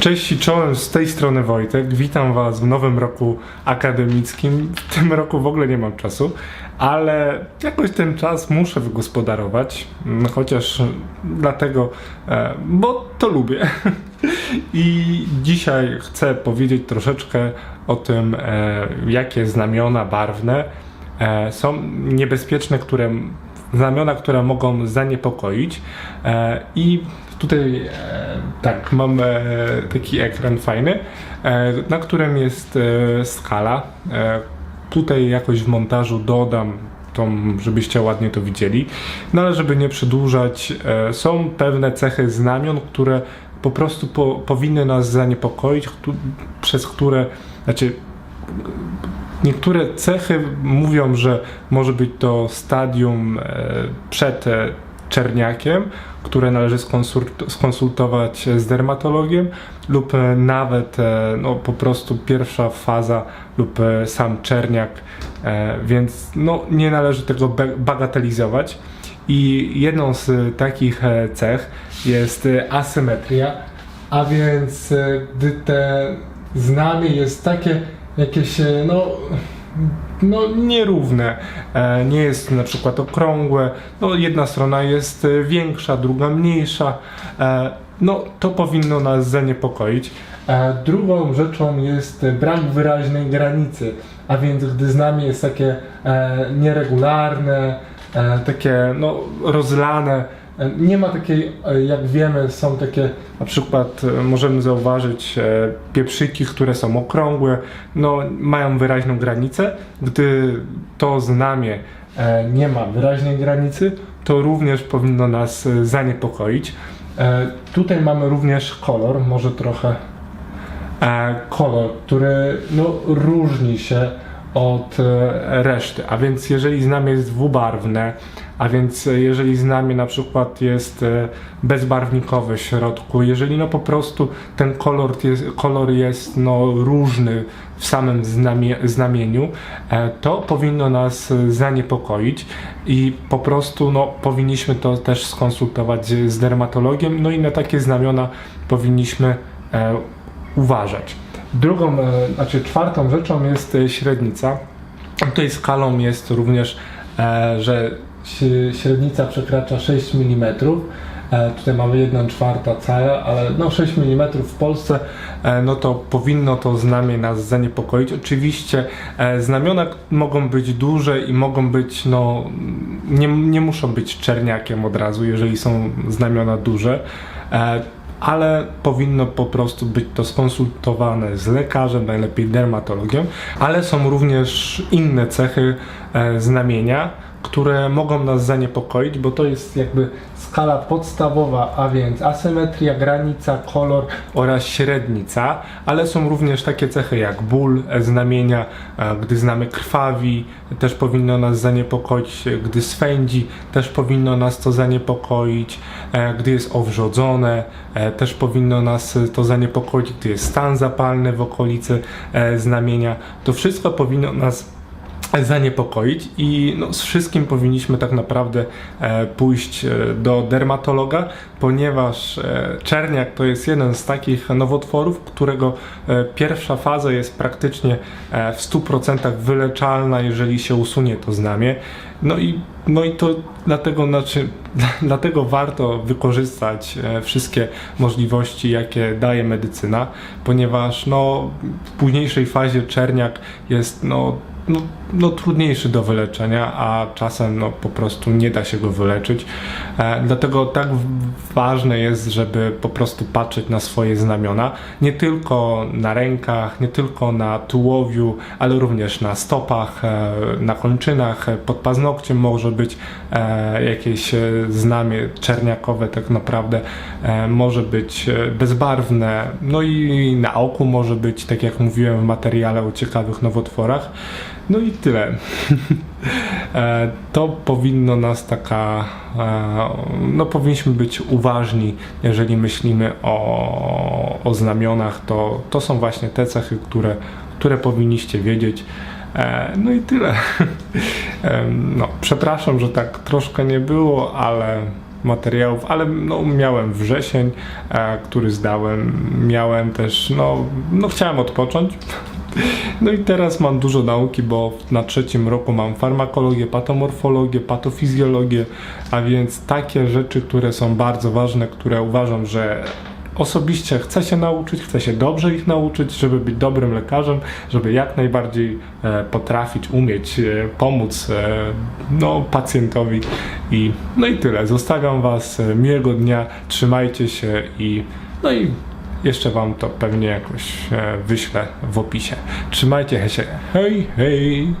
Cześć i czołem, z tej strony Wojtek. Witam Was w nowym roku akademickim. W tym roku w ogóle nie mam czasu, ale jakoś ten czas muszę wygospodarować, mm, chociaż dlatego, e, bo to lubię. I dzisiaj chcę powiedzieć troszeczkę o tym, e, jakie znamiona barwne e, są niebezpieczne, które znamiona, które mogą zaniepokoić. E, I tutaj e, tak, mam e, taki ekran fajny, na którym jest skala. Tutaj jakoś w montażu dodam tą, żebyście ładnie to widzieli. No ale żeby nie przedłużać, są pewne cechy znamion, które po prostu po, powinny nas zaniepokoić, przez które, znaczy Niektóre cechy mówią, że może być to stadium e, przed e, czerniakiem, które należy skonsult- skonsultować z dermatologiem, lub e, nawet no, po prostu pierwsza faza lub sam czerniak, więc no, nie należy tego bagatelizować. I jedną z takich cech jest asymetria, a więc gdy te znamie jest takie jakieś, e, no, no nierówne, e, nie jest na przykład okrągłe, no jedna strona jest e, większa, druga mniejsza, no to powinno nas zaniepokoić. Drugą rzeczą jest brak wyraźnej granicy, a więc gdy znamie jest takie nieregularne, takie no, rozlane, nie ma takiej, e, jak wiemy, są takie, na przykład e, możemy zauważyć e, pieprzyki, które są okrągłe, no, mają wyraźną granicę. Gdy to znamie nie ma wyraźnej granicy, to również powinno nas zaniepokoić. Tutaj mamy również kolor, może trochę kolor, który no, różni się od e, reszty. A więc jeżeli znamie jest dwubarwne, a więc e, jeżeli znamie na przykład jest e, bezbarwnikowe w środku, jeżeli no po prostu ten kolor jest, kolor jest no, różny w samym znamie, znamieniu, to powinno nas zaniepokoić i po prostu no, powinniśmy to też skonsultować z, dermatologiem, no i na takie znamiona powinniśmy uważać. Drugą, e, znaczy czwartą rzeczą jest e, średnica. Tutaj skalą jest również, e, że średnica przekracza 6 mm. Tutaj mamy 1 czwarta cala, ale no 6 mm w Polsce, no to powinno to znamie nas zaniepokoić. Oczywiście znamiona mogą być duże i mogą być, no nie, nie muszą być czerniakiem od razu, jeżeli są znamiona duże. Ale powinno po prostu być to skonsultowane z lekarzem, najlepiej dermatologiem, ale są również inne cechy e, znamienia, które mogą nas zaniepokoić, bo to jest jakby skala podstawowa, a więc asymetria, granica, kolor oraz średnica, ale są również takie cechy jak ból, e, znamienia, e, gdy znamy krwawi, też powinno nas zaniepokoić, e, gdy swędzi, też powinno nas to zaniepokoić, gdy jest owrzodzone, też powinno nas to zaniepokoić, gdy jest stan zapalny w okolicy znamienia. To wszystko powinno nas zaniepokoić i no, z wszystkim powinniśmy tak naprawdę e, pójść e, do dermatologa, ponieważ e, czerniak to jest jeden z takich nowotworów, którego e, pierwsza faza jest praktycznie e, w 100% wyleczalna, jeżeli się usunie to znamie. No i, no i to dlatego, znaczy, dlatego warto wykorzystać e, wszystkie możliwości, jakie daje medycyna, ponieważ no, w późniejszej fazie czerniak jest no, no, no, trudniejszy do wyleczenia, a czasem no, po prostu nie da się go wyleczyć. E, dlatego tak ważne jest, żeby po prostu patrzeć na swoje znamiona, nie tylko na rękach, nie tylko na tułowiu, ale również na stopach, e, na kończynach, e, pod paznokciem może być e, jakieś e, znamie czerniakowe, tak naprawdę e, może być e, bezbarwne, no i na oku może być, tak jak mówiłem w materiale o ciekawych nowotworach. No i tyle. E, to powinno nas taka, e, no powinniśmy być uważni, jeżeli myślimy o, o znamionach, to, to są właśnie te cechy, które, które powinniście wiedzieć. E, No i tyle. No, przepraszam, że tak troszkę nie było, ale materiałów, ale no, miałem wrzesień, który zdałem. Miałem też, no, no chciałem odpocząć. No i teraz mam dużo nauki, bo na trzecim roku mam farmakologię, patomorfologię, patofizjologię, a więc takie rzeczy, które są bardzo ważne, które uważam, że osobiście chcę się nauczyć, chcę się dobrze ich nauczyć, żeby być dobrym lekarzem, żeby jak najbardziej e, potrafić, umieć e, pomóc e, no, pacjentowi i no i tyle. Zostawiam Was e, miłego dnia, trzymajcie się i no i jeszcze Wam to pewnie jakoś e, wyślę w opisie. Trzymajcie się. Hej, hej!